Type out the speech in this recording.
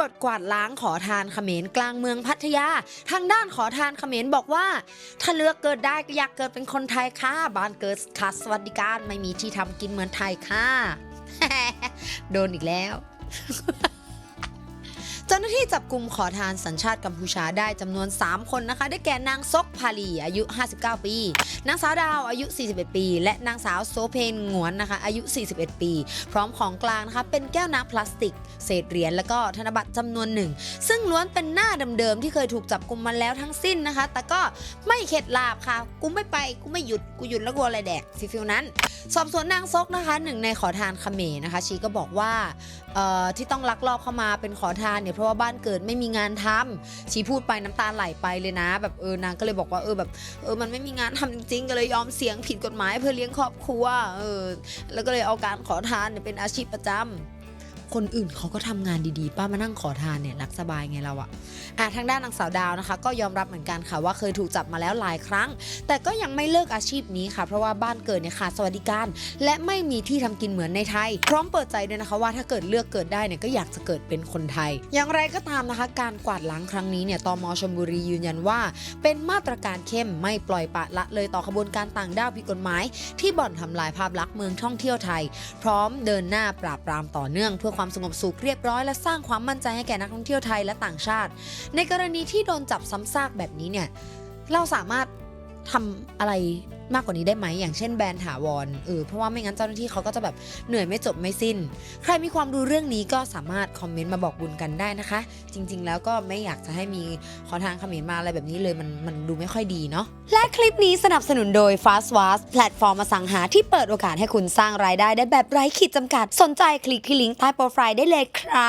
วจกวาดล้างขอทานเขมรกลางเมืองพัทยา ทางด้านขอทานเขมรบอกว่า ถ้าเลือกเกิดได้ก็อยากเกิดเป็นคนไทยค่ะบ้านเกิดคัสสวัสดิการไม่มีที่ทำกินเหมือนไทยค่ะโดนอีกแล้ว หน้าที่จับกลุ่มขอทานสัญชาติกัมพูชาได้จำนวน 3 คนนะคะ ได้แก่นางซกพาลีอายุ 59 ปี นางสาวดาวอายุ 41 ปี และนางสาวโซเพนงวนนะคะ อายุ 41 ปี พร้อมของกลางนะคะ เป็นแก้วน้ำพลาสติก เศษเหรียญแล้วก็ธนบัตรจำนวนหนึ่ง ซึ่งล้วนเป็นหน้าเดิมๆที่เคยถูกจับกลุ่มมาแล้วทั้งสิ้นนะคะ แต่ก็ไม่เข็ดลาบค่ะ กูไม่ไป กูไม่หยุด กูหยุดแล้วกูอะไรแดกฟิฟิลนั้น สอบสวนนางซกนะคะหนึ่งในขอทานเขมรนะคะ ชีก็บอกว่าเอ่อที่ต้องลักลอบเข้ามาเป็นขอทานเนี่ยเพราะว่าบ้านเกิดไม่มีงานทำชีพูดไปน้ำตาไหลไปเลยนะ แบบเออนางก็เลยบอกว่าเออแบบเออมันไม่มีงานทำจริงๆ ก็เลยยอมเสี่ยงผิดกฎหมายเพื่อเลี้ยงครอบครัวเออแล้วก็เลยเอาการขอทานเนี่ยเป็นอาชีพประจำ คนอื่นเขาก็ทำงานดีๆ ป้ามานั่งขอทานเนี่ยรักสบายไงเราอะอะทางด้านนางสาวดาวนะคะ ก็ยอมรับเหมือนกันค่ะว่าเคยถูกจับมาแล้วหลายครั้ง แต่ก็ยังไม่เลิกอาชีพนี้ค่ะ เพราะว่าบ้านเกิดเนี่ยขาดสวัสดิการ และไม่มีที่ทำกินเหมือนในไทย พร้อมเปิดใจด้วยนะคะว่าถ้าเกิดเลือกเกิดได้เนี่ยก็อยากจะเกิดเป็นคนไทย อย่างไรก็ตามนะคะ การกวาดล้างครั้งนี้เนี่ยตมชลบุรียืนยันว่า เป็นมาตรการเข้มไม่ปล่อยปละละเลยต่อขบวนการต่างด้าวผิดกฎหมาย ที่บ่อนทำลายภาพลักษณ์เมืองท่องเที่ยวไทย พร้อมเดินหน้าปราบปรามต่อเนื่องเพื่อความสงบสุขเรียบร้อย และสร้างความมั่นใจให้แก่นักท่องเที่ยวไทยและต่างชาติ ในกรณีที่โดนจับซ้ำซากแบบนี้เนี่ยเราสามารถทำอะไร มากกว่านี้ได้ไหมอย่างเช่นแบรนด์ถาวรเออเพราะว่าไม่งั้นเจ้าหน้าที่เขาก็จะแบบเหนื่อยไม่จบไม่สิ้น ใครมีความรู้เรื่องนี้ก็สามารถคอมเมนต์มาบอกบุญกันได้นะคะ จริง ๆ แล้วก็ไม่อยากจะให้มีขอทางเขมรมาอะไรแบบนี้เลยมันมันดูไม่ค่อยดีเนาะและคลิปนี้สนับสนุนโดย Fast w a s แพลตฟอร์มอสังหาที่เปิดโอกาสให้คุณสร้างรายได้ได้แบบไร้ขีดจำกัดสนใจคลิกที่ลิงก์ใต้โปรไฟล์ได้เลยครับ